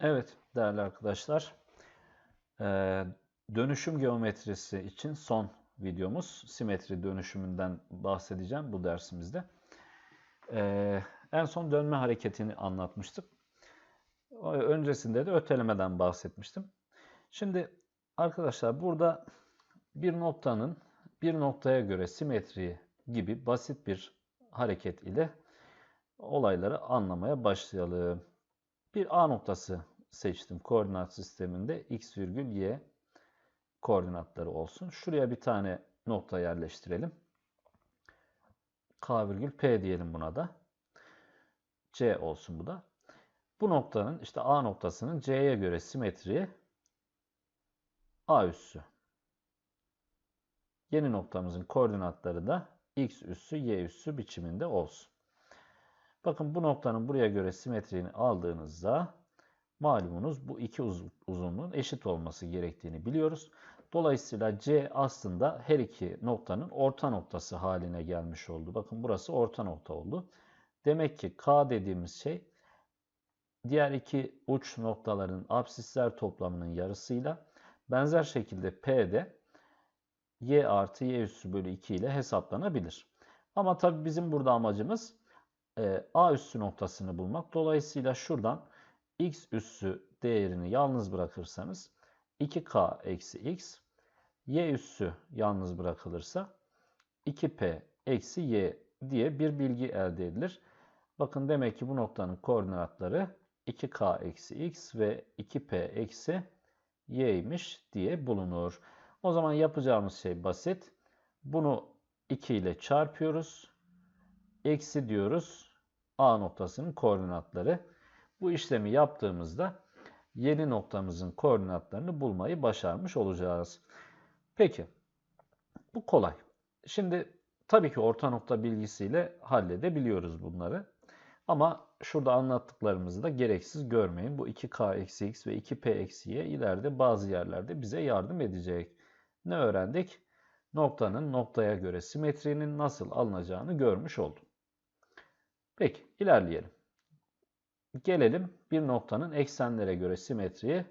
Evet değerli arkadaşlar, eee, dönüşüm geometrisi için son videomuz. Simetri dönüşümünden bahsedeceğim bu dersimizde. Eee, en son dönme hareketini anlatmıştık. Öncesinde de ötelemeden bahsetmiştim. Şimdi arkadaşlar burada bir noktanın bir noktaya göre simetri gibi basit bir hareket ile olayları anlamaya başlayalım. Bir A noktası seçtim koordinat sisteminde x virgül y koordinatları olsun. Şuraya bir tane nokta yerleştirelim. K virgül P diyelim buna da. C olsun bu da. Bu noktanın işte A noktasının C'ye göre simetriği A üssü. Yeni noktamızın koordinatları da x üssü y üssü biçiminde olsun. Bakın bu noktanın buraya göre simetriğini aldığınızda malumunuz bu iki uz- uzunluğun eşit olması gerektiğini biliyoruz. Dolayısıyla C aslında her iki noktanın orta noktası haline gelmiş oldu. Bakın burası orta nokta oldu. Demek ki K dediğimiz şey diğer iki uç noktaların absisler toplamının yarısıyla benzer şekilde P de y artı y üssü bölü 2 ile hesaplanabilir. Ama tabii bizim burada amacımız e, a üssü noktasını bulmak. Dolayısıyla şuradan x üssü değerini yalnız bırakırsanız 2k eksi x, y üssü yalnız bırakılırsa 2p eksi y diye bir bilgi elde edilir. Bakın demek ki bu noktanın koordinatları 2k eksi x ve 2p eksi y'ymiş diye bulunur. O zaman yapacağımız şey basit. Bunu 2 ile çarpıyoruz. Eksi diyoruz A noktasının koordinatları. Bu işlemi yaptığımızda yeni noktamızın koordinatlarını bulmayı başarmış olacağız. Peki. Bu kolay. Şimdi tabii ki orta nokta bilgisiyle halledebiliyoruz bunları. Ama şurada anlattıklarımızı da gereksiz görmeyin. Bu 2k eksi x ve 2p eksi y ileride bazı yerlerde bize yardım edecek. Ne öğrendik? Noktanın noktaya göre simetrinin nasıl alınacağını görmüş olduk. Peki ilerleyelim. Gelelim bir noktanın eksenlere göre simetriği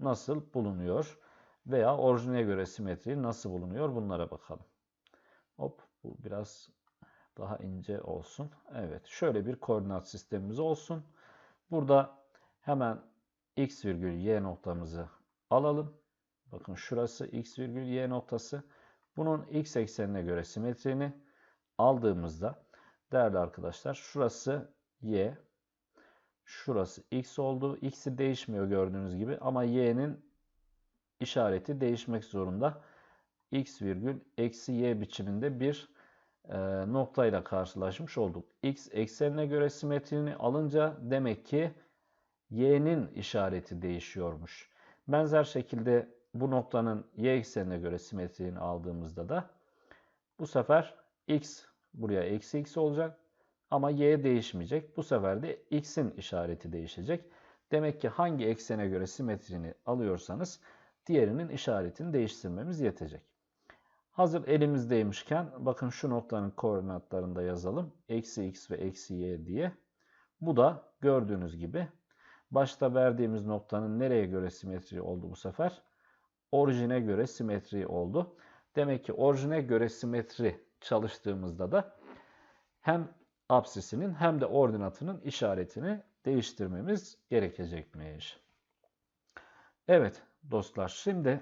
nasıl bulunuyor veya orijine göre simetri nasıl bulunuyor bunlara bakalım. Hop bu biraz daha ince olsun. Evet şöyle bir koordinat sistemimiz olsun. Burada hemen x virgül y noktamızı alalım. Bakın şurası x virgül y noktası. Bunun x eksenine göre simetrini aldığımızda değerli arkadaşlar şurası y, şurası x oldu. X'i değişmiyor gördüğünüz gibi ama y'nin işareti değişmek zorunda. x virgül eksi y biçiminde bir e, noktayla karşılaşmış olduk. X eksenine göre simetrini alınca demek ki y'nin işareti değişiyormuş. Benzer şekilde bu noktanın y eksenine göre simetriğini aldığımızda da bu sefer x buraya eksi x olacak ama y değişmeyecek. Bu sefer de x'in işareti değişecek. Demek ki hangi eksene göre simetrini alıyorsanız diğerinin işaretini değiştirmemiz yetecek. Hazır elimizdeymişken bakın şu noktanın koordinatlarını da yazalım. Eksi x ve eksi y diye. Bu da gördüğünüz gibi başta verdiğimiz noktanın nereye göre simetri oldu bu sefer? Orijine göre simetri oldu. Demek ki orijine göre simetri çalıştığımızda da hem apsisinin hem de ordinatının işaretini değiştirmemiz gerekecekmiş. Evet dostlar şimdi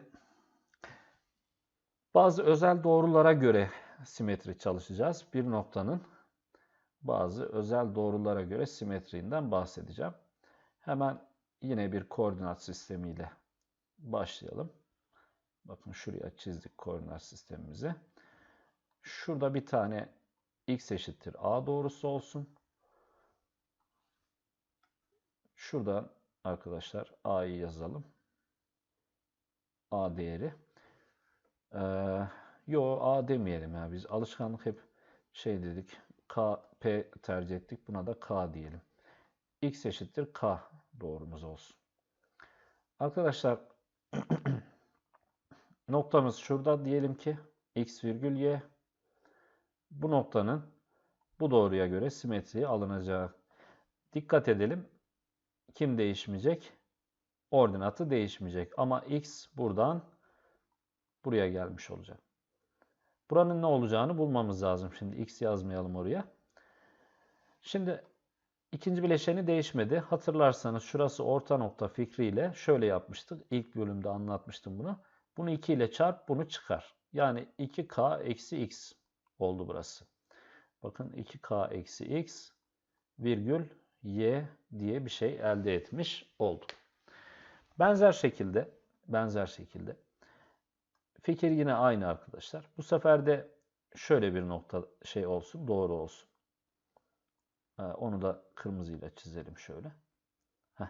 bazı özel doğrulara göre simetri çalışacağız. Bir noktanın bazı özel doğrulara göre simetriğinden bahsedeceğim. Hemen yine bir koordinat sistemiyle başlayalım. Bakın şuraya çizdik koordinat sistemimizi. Şurada bir tane x eşittir a doğrusu olsun. Şuradan arkadaşlar a'yı yazalım. a değeri. Ee, yo a demeyelim ya biz alışkanlık hep şey dedik k p tercih ettik buna da k diyelim. x eşittir k doğrumuz olsun. Arkadaşlar noktamız şurada diyelim ki x virgül y bu noktanın bu doğruya göre simetriği alınacağı. Dikkat edelim. Kim değişmeyecek? ordinatı değişmeyecek. Ama x buradan buraya gelmiş olacak. Buranın ne olacağını bulmamız lazım. Şimdi x yazmayalım oraya. Şimdi ikinci bileşeni değişmedi. Hatırlarsanız şurası orta nokta fikriyle şöyle yapmıştık. İlk bölümde anlatmıştım bunu. Bunu 2 ile çarp, bunu çıkar. Yani 2k eksi x oldu burası. Bakın 2k eksi x virgül y diye bir şey elde etmiş olduk. Benzer şekilde, benzer şekilde fikir yine aynı arkadaşlar. Bu sefer de şöyle bir nokta şey olsun, doğru olsun. Onu da kırmızıyla çizelim şöyle. Heh.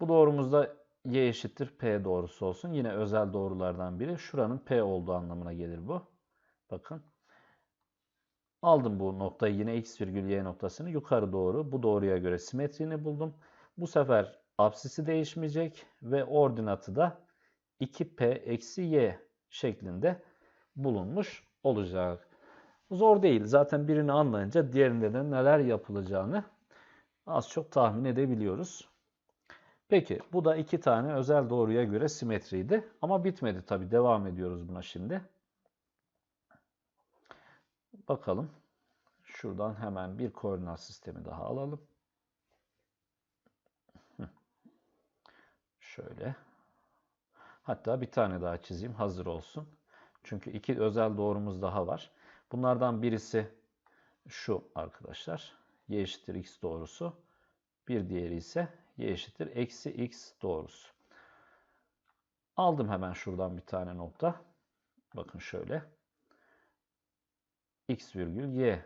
Bu doğrumuzda y eşittir p doğrusu olsun. Yine özel doğrulardan biri. Şuranın p olduğu anlamına gelir bu. Bakın. Aldım bu noktayı yine x virgül y noktasını yukarı doğru. Bu doğruya göre simetriğini buldum. Bu sefer apsisi değişmeyecek ve ordinatı da 2p eksi y şeklinde bulunmuş olacak. Zor değil. Zaten birini anlayınca diğerinde de neler yapılacağını az çok tahmin edebiliyoruz. Peki bu da iki tane özel doğruya göre simetriydi. Ama bitmedi tabi. Devam ediyoruz buna şimdi. Bakalım. Şuradan hemen bir koordinat sistemi daha alalım. Şöyle. Hatta bir tane daha çizeyim. Hazır olsun. Çünkü iki özel doğrumuz daha var. Bunlardan birisi şu arkadaşlar. Y eşittir x doğrusu. Bir diğeri ise y eşittir eksi x doğrusu. Aldım hemen şuradan bir tane nokta. Bakın şöyle. X virgül y.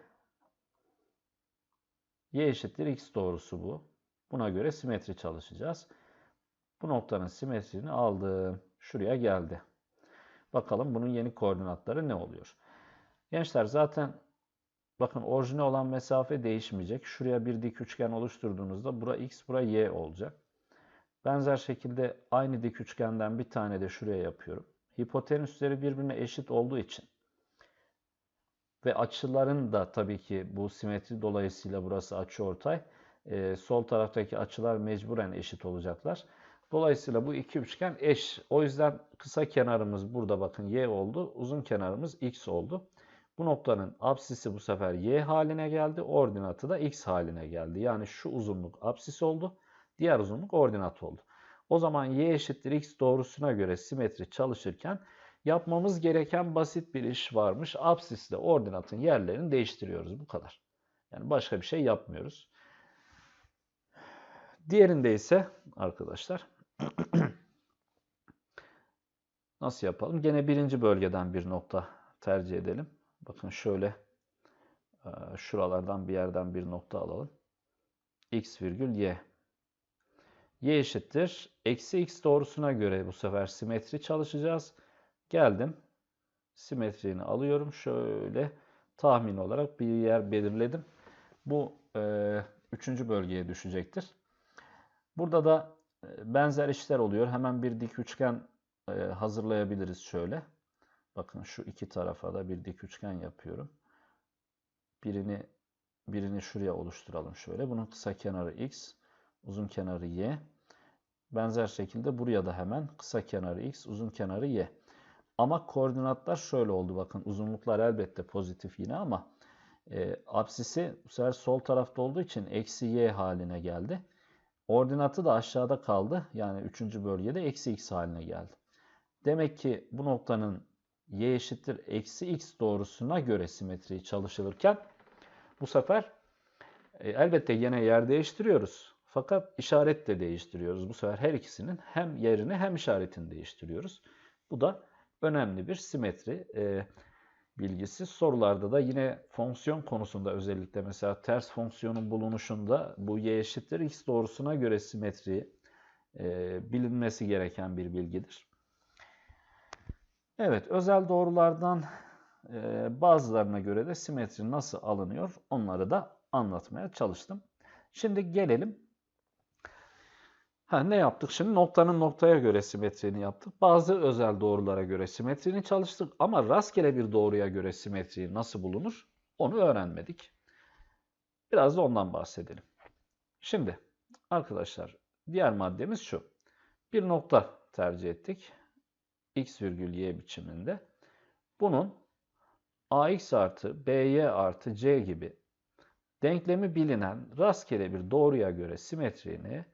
y eşittir x doğrusu bu. Buna göre simetri çalışacağız. Bu noktanın simetrini aldım. Şuraya geldi. Bakalım bunun yeni koordinatları ne oluyor? Gençler zaten bakın orijine olan mesafe değişmeyecek. Şuraya bir dik üçgen oluşturduğunuzda bura x, bura y olacak. Benzer şekilde aynı dik üçgenden bir tane de şuraya yapıyorum. Hipotenüsleri birbirine eşit olduğu için ve açıların da tabii ki bu simetri dolayısıyla burası açıortay. Ee, sol taraftaki açılar mecburen eşit olacaklar. Dolayısıyla bu iki üçgen eş. O yüzden kısa kenarımız burada bakın y oldu. Uzun kenarımız x oldu. Bu noktanın apsisi bu sefer y haline geldi. Ordinatı da x haline geldi. Yani şu uzunluk apsis oldu. Diğer uzunluk ordinat oldu. O zaman y eşittir x doğrusuna göre simetri çalışırken yapmamız gereken basit bir iş varmış. Apsisle ordinatın yerlerini değiştiriyoruz. Bu kadar. Yani başka bir şey yapmıyoruz. Diğerinde ise arkadaşlar nasıl yapalım? Gene birinci bölgeden bir nokta tercih edelim. Bakın şöyle e, şuralardan bir yerden bir nokta alalım. x virgül y. y eşittir. Eksi x doğrusuna göre bu sefer simetri çalışacağız. Geldim. Simetriğini alıyorum. Şöyle tahmin olarak bir yer belirledim. Bu e, üçüncü bölgeye düşecektir. Burada da e, benzer işler oluyor. Hemen bir dik üçgen e, hazırlayabiliriz şöyle. Bakın şu iki tarafa da bir dik üçgen yapıyorum. Birini birini şuraya oluşturalım şöyle. Bunun kısa kenarı x, uzun kenarı y. Benzer şekilde buraya da hemen kısa kenarı x, uzun kenarı y. Ama koordinatlar şöyle oldu bakın. Uzunluklar elbette pozitif yine ama e, apsisi bu sefer sol tarafta olduğu için eksi y haline geldi. Ordinatı da aşağıda kaldı. Yani 3. bölgede eksi x haline geldi. Demek ki bu noktanın y eşittir eksi x doğrusuna göre simetri çalışılırken bu sefer e, elbette yine yer değiştiriyoruz. Fakat işaret de değiştiriyoruz. Bu sefer her ikisinin hem yerini hem işaretini değiştiriyoruz. Bu da önemli bir simetri e, bilgisi. Sorularda da yine fonksiyon konusunda özellikle mesela ters fonksiyonun bulunuşunda bu y eşittir x doğrusuna göre simetri e, bilinmesi gereken bir bilgidir. Evet, özel doğrulardan e, bazılarına göre de simetri nasıl alınıyor onları da anlatmaya çalıştım. Şimdi gelelim. Ha, ne yaptık şimdi? Noktanın noktaya göre simetrini yaptık. Bazı özel doğrulara göre simetrini çalıştık ama rastgele bir doğruya göre simetri nasıl bulunur onu öğrenmedik. Biraz da ondan bahsedelim. Şimdi arkadaşlar diğer maddemiz şu. bir nokta tercih ettik. x virgül y biçiminde. Bunun ax artı by artı c gibi denklemi bilinen rastgele bir doğruya göre simetriğini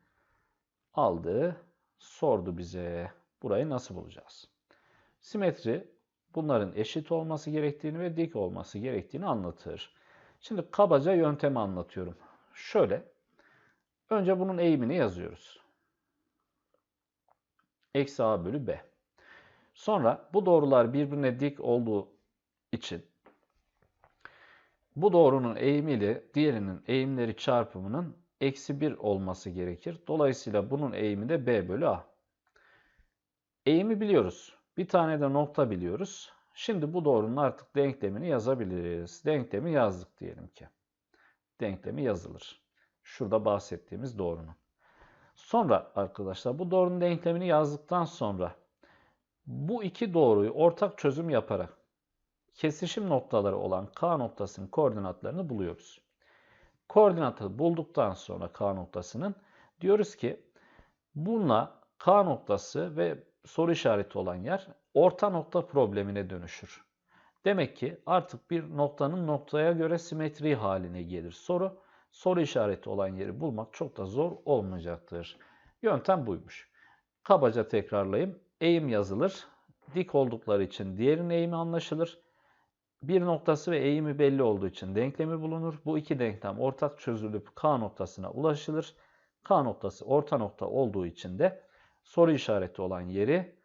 aldı, sordu bize. Burayı nasıl bulacağız? Simetri bunların eşit olması gerektiğini ve dik olması gerektiğini anlatır. Şimdi kabaca yöntemi anlatıyorum. Şöyle, önce bunun eğimini yazıyoruz. Eksi a bölü b. Sonra bu doğrular birbirine dik olduğu için bu doğrunun eğimiyle diğerinin eğimleri çarpımının eksi 1 olması gerekir. Dolayısıyla bunun eğimi de b bölü a. Eğimi biliyoruz. Bir tane de nokta biliyoruz. Şimdi bu doğrunun artık denklemini yazabiliriz. Denklemi yazdık diyelim ki. Denklemi yazılır. Şurada bahsettiğimiz doğrunun. Sonra arkadaşlar bu doğrunun denklemini yazdıktan sonra bu iki doğruyu ortak çözüm yaparak kesişim noktaları olan K noktasının koordinatlarını buluyoruz. Koordinatı bulduktan sonra K noktasının diyoruz ki bununla K noktası ve soru işareti olan yer orta nokta problemine dönüşür. Demek ki artık bir noktanın noktaya göre simetri haline gelir soru. Soru işareti olan yeri bulmak çok da zor olmayacaktır. Yöntem buymuş. Kabaca tekrarlayayım. Eğim yazılır. Dik oldukları için diğerinin eğimi anlaşılır. Bir noktası ve eğimi belli olduğu için denklemi bulunur. Bu iki denklem ortak çözülüp K noktasına ulaşılır. K noktası orta nokta olduğu için de soru işareti olan yeri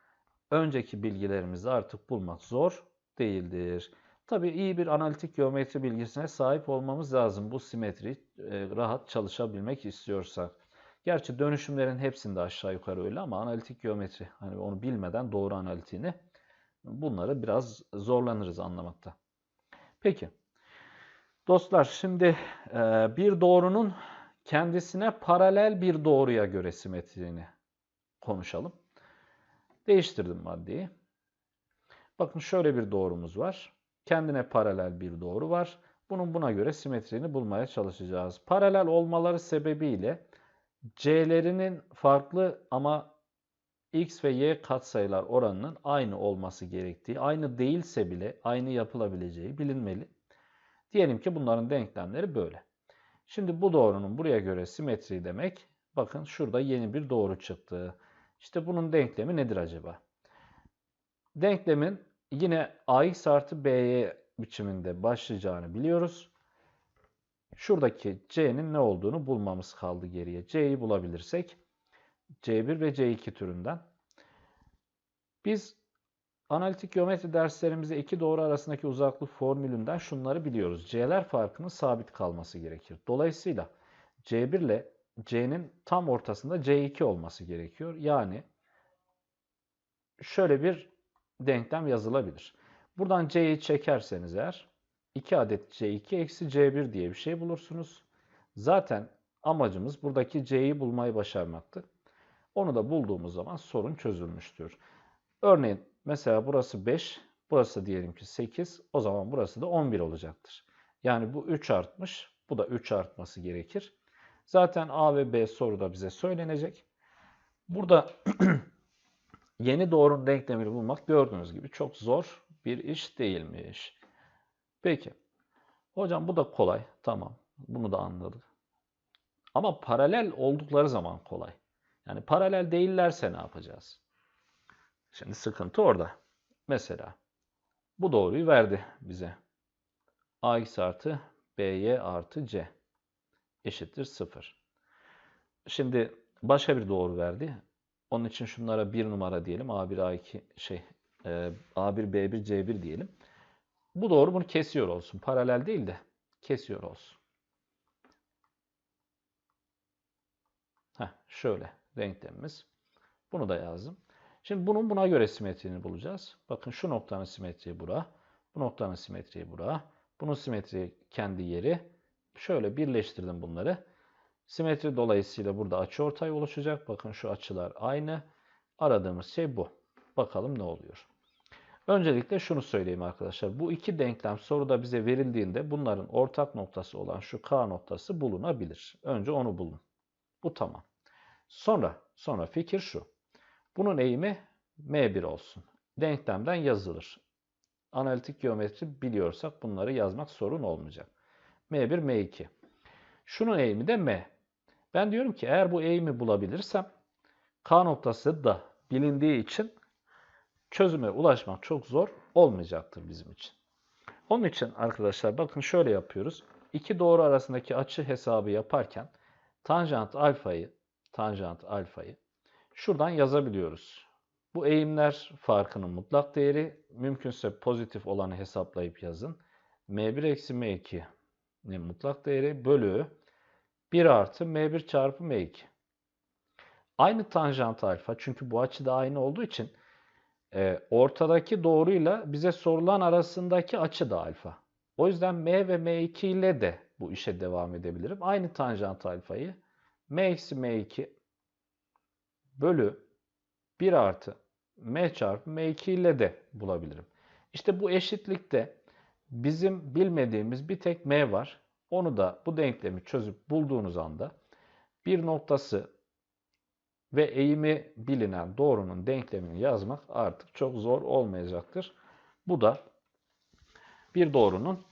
önceki bilgilerimizde artık bulmak zor değildir. Tabii iyi bir analitik geometri bilgisine sahip olmamız lazım bu simetri e, rahat çalışabilmek istiyorsak. Gerçi dönüşümlerin hepsinde aşağı yukarı öyle ama analitik geometri hani onu bilmeden doğru analitiğini bunları biraz zorlanırız anlamakta. Peki. Dostlar şimdi e, bir doğrunun kendisine paralel bir doğruya göre simetriğini konuşalım. Değiştirdim maddeyi. Bakın şöyle bir doğrumuz var. Kendine paralel bir doğru var. Bunun buna göre simetriğini bulmaya çalışacağız. Paralel olmaları sebebiyle c'lerinin farklı ama x ve y katsayılar oranının aynı olması gerektiği, aynı değilse bile aynı yapılabileceği bilinmeli. Diyelim ki bunların denklemleri böyle. Şimdi bu doğrunun buraya göre simetri demek, bakın şurada yeni bir doğru çıktı. İşte bunun denklemi nedir acaba? Denklemin yine ax artı by biçiminde başlayacağını biliyoruz. Şuradaki c'nin ne olduğunu bulmamız kaldı geriye. c'yi bulabilirsek C1 ve C2 türünden. Biz analitik geometri derslerimizde iki doğru arasındaki uzaklık formülünden şunları biliyoruz. C'ler farkının sabit kalması gerekir. Dolayısıyla C1 ile C'nin tam ortasında C2 olması gerekiyor. Yani şöyle bir denklem yazılabilir. Buradan C'yi çekerseniz eğer 2 adet C2 eksi C1 diye bir şey bulursunuz. Zaten amacımız buradaki C'yi bulmayı başarmaktı. Onu da bulduğumuz zaman sorun çözülmüştür. Örneğin mesela burası 5, burası diyelim ki 8, o zaman burası da 11 olacaktır. Yani bu 3 artmış, bu da 3 artması gerekir. Zaten A ve B soruda bize söylenecek. Burada yeni doğrunun denklemini bulmak gördüğünüz gibi çok zor bir iş değilmiş. Peki. Hocam bu da kolay. Tamam. Bunu da anladık. Ama paralel oldukları zaman kolay. Yani paralel değillerse ne yapacağız? Şimdi sıkıntı orada. Mesela bu doğruyu verdi bize. ax artı by artı c eşittir 0. Şimdi başka bir doğru verdi. Onun için şunlara bir numara diyelim. A1, A2 şey e, A1, B1, C1 diyelim. Bu doğru bunu kesiyor olsun. Paralel değil de kesiyor olsun. Heh, şöyle denklemimiz. Bunu da yazdım. Şimdi bunun buna göre simetriğini bulacağız. Bakın şu noktanın simetriği bura. Bu noktanın simetriği bura. Bunun simetriği kendi yeri. Şöyle birleştirdim bunları. Simetri dolayısıyla burada açı ortay oluşacak. Bakın şu açılar aynı. Aradığımız şey bu. Bakalım ne oluyor. Öncelikle şunu söyleyeyim arkadaşlar. Bu iki denklem soruda bize verildiğinde bunların ortak noktası olan şu K noktası bulunabilir. Önce onu bulun. Bu tamam. Sonra, sonra fikir şu. Bunun eğimi M1 olsun. Denklemden yazılır. Analitik geometri biliyorsak bunları yazmak sorun olmayacak. M1, M2. Şunun eğimi de M. Ben diyorum ki eğer bu eğimi bulabilirsem K noktası da bilindiği için çözüme ulaşmak çok zor olmayacaktır bizim için. Onun için arkadaşlar bakın şöyle yapıyoruz. İki doğru arasındaki açı hesabı yaparken tanjant alfayı tanjant alfayı şuradan yazabiliyoruz. Bu eğimler farkının mutlak değeri mümkünse pozitif olanı hesaplayıp yazın. M1 eksi M2'nin mutlak değeri bölü 1 artı M1 çarpı M2. Aynı tanjant alfa çünkü bu açı da aynı olduğu için e, ortadaki doğruyla bize sorulan arasındaki açı da alfa. O yüzden M ve M2 ile de bu işe devam edebilirim. Aynı tanjant alfayı M eksi M2 bölü 1 artı M çarpı M2 ile de bulabilirim. İşte bu eşitlikte bizim bilmediğimiz bir tek M var. Onu da bu denklemi çözüp bulduğunuz anda bir noktası ve eğimi bilinen doğrunun denklemini yazmak artık çok zor olmayacaktır. Bu da bir doğrunun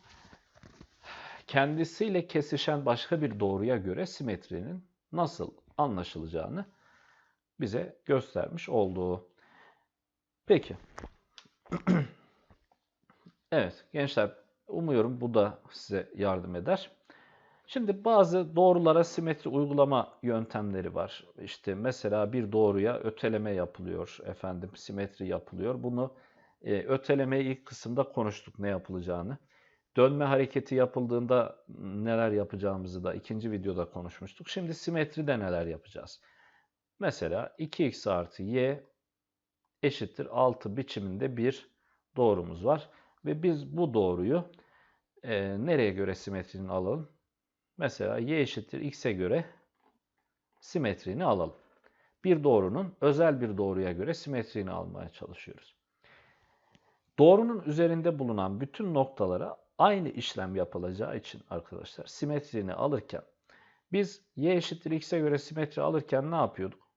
kendisiyle kesişen başka bir doğruya göre simetrinin nasıl anlaşılacağını bize göstermiş olduğu. Peki. evet gençler umuyorum bu da size yardım eder. Şimdi bazı doğrulara simetri uygulama yöntemleri var. İşte mesela bir doğruya öteleme yapılıyor, efendim simetri yapılıyor. Bunu e, ötelemeyi ilk kısımda konuştuk ne yapılacağını. Dönme hareketi yapıldığında neler yapacağımızı da ikinci videoda konuşmuştuk. Şimdi simetride neler yapacağız? Mesela 2x artı y eşittir 6 biçiminde bir doğrumuz var. Ve biz bu doğruyu e, nereye göre simetrini alalım? Mesela y eşittir x'e göre simetrini alalım. Bir doğrunun özel bir doğruya göre simetrini almaya çalışıyoruz. Doğrunun üzerinde bulunan bütün noktalara aynı işlem yapılacağı için arkadaşlar simetrini alırken biz y eşittir x'e göre simetri alırken ne yapıyorduk?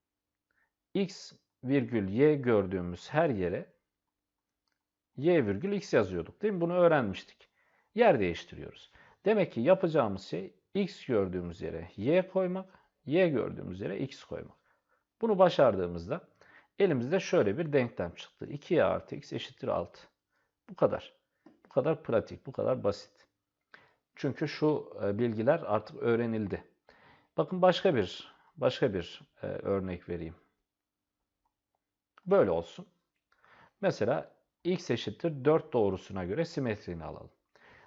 x virgül y gördüğümüz her yere y virgül x yazıyorduk değil mi? Bunu öğrenmiştik. Yer değiştiriyoruz. Demek ki yapacağımız şey x gördüğümüz yere y koymak, y gördüğümüz yere x koymak. Bunu başardığımızda elimizde şöyle bir denklem çıktı. 2y artı x eşittir 6. Bu kadar. Kadar pratik, bu kadar basit. Çünkü şu e, bilgiler artık öğrenildi. Bakın başka bir başka bir e, örnek vereyim. Böyle olsun. Mesela x eşittir 4 doğrusuna göre simetrini alalım.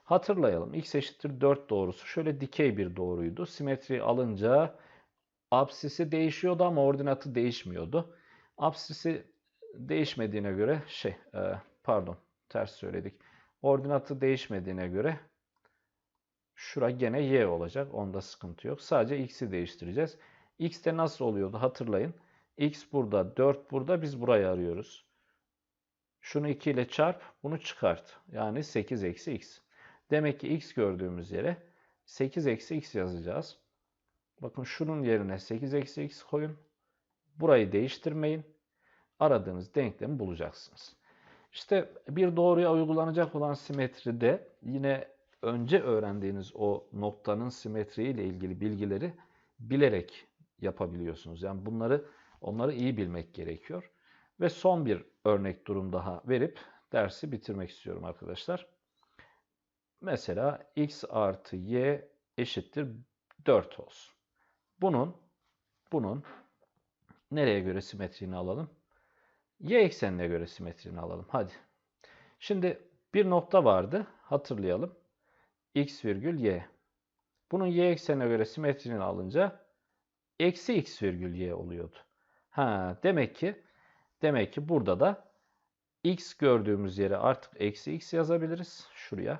Hatırlayalım x eşittir 4 doğrusu şöyle dikey bir doğruydu. Simetri alınca apsisi değişiyordu ama ordinatı değişmiyordu. Apsisi değişmediğine göre şey e, pardon ters söyledik. Ordinatı değişmediğine göre şura gene y olacak. Onda sıkıntı yok. Sadece x'i değiştireceğiz. x de nasıl oluyordu hatırlayın. x burada 4 burada biz burayı arıyoruz. Şunu 2 ile çarp bunu çıkart. Yani 8 eksi x. Demek ki x gördüğümüz yere 8 eksi x yazacağız. Bakın şunun yerine 8 eksi x koyun. Burayı değiştirmeyin. Aradığınız denklemi bulacaksınız. İşte bir doğruya uygulanacak olan simetride yine önce öğrendiğiniz o noktanın simetriği ilgili bilgileri bilerek yapabiliyorsunuz. Yani bunları onları iyi bilmek gerekiyor. Ve son bir örnek durum daha verip dersi bitirmek istiyorum arkadaşlar. Mesela x artı y eşittir 4 olsun. Bunun bunun nereye göre simetrini alalım? Y eksenine göre simetrini alalım. Hadi. Şimdi bir nokta vardı. Hatırlayalım. x virgül y. Bunun y eksenine göre simetrini alınca eksi x virgül y oluyordu. Ha, demek ki demek ki burada da x gördüğümüz yere artık eksi x yazabiliriz. Şuraya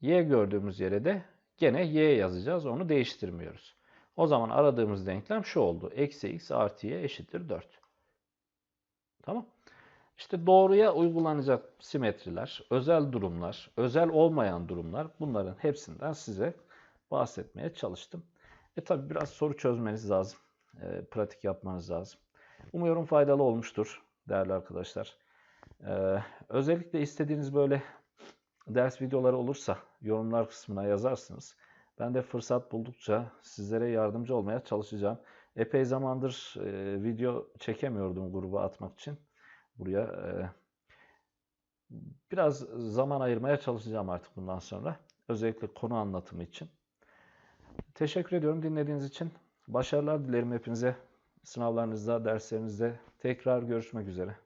y gördüğümüz yere de gene y yazacağız. Onu değiştirmiyoruz. O zaman aradığımız denklem şu oldu. Eksi x artı y eşittir 4. Tamam. İşte doğruya uygulanacak simetriler, özel durumlar, özel olmayan durumlar bunların hepsinden size bahsetmeye çalıştım. E tabi biraz soru çözmeniz lazım. E, pratik yapmanız lazım. Umuyorum faydalı olmuştur değerli arkadaşlar. Ee, özellikle istediğiniz böyle ders videoları olursa yorumlar kısmına yazarsınız. Ben de fırsat buldukça sizlere yardımcı olmaya çalışacağım. Epey zamandır e, video çekemiyordum gruba atmak için. Buraya e, biraz zaman ayırmaya çalışacağım artık bundan sonra. Özellikle konu anlatımı için. Teşekkür ediyorum dinlediğiniz için. Başarılar dilerim hepinize. Sınavlarınızda, derslerinizde tekrar görüşmek üzere.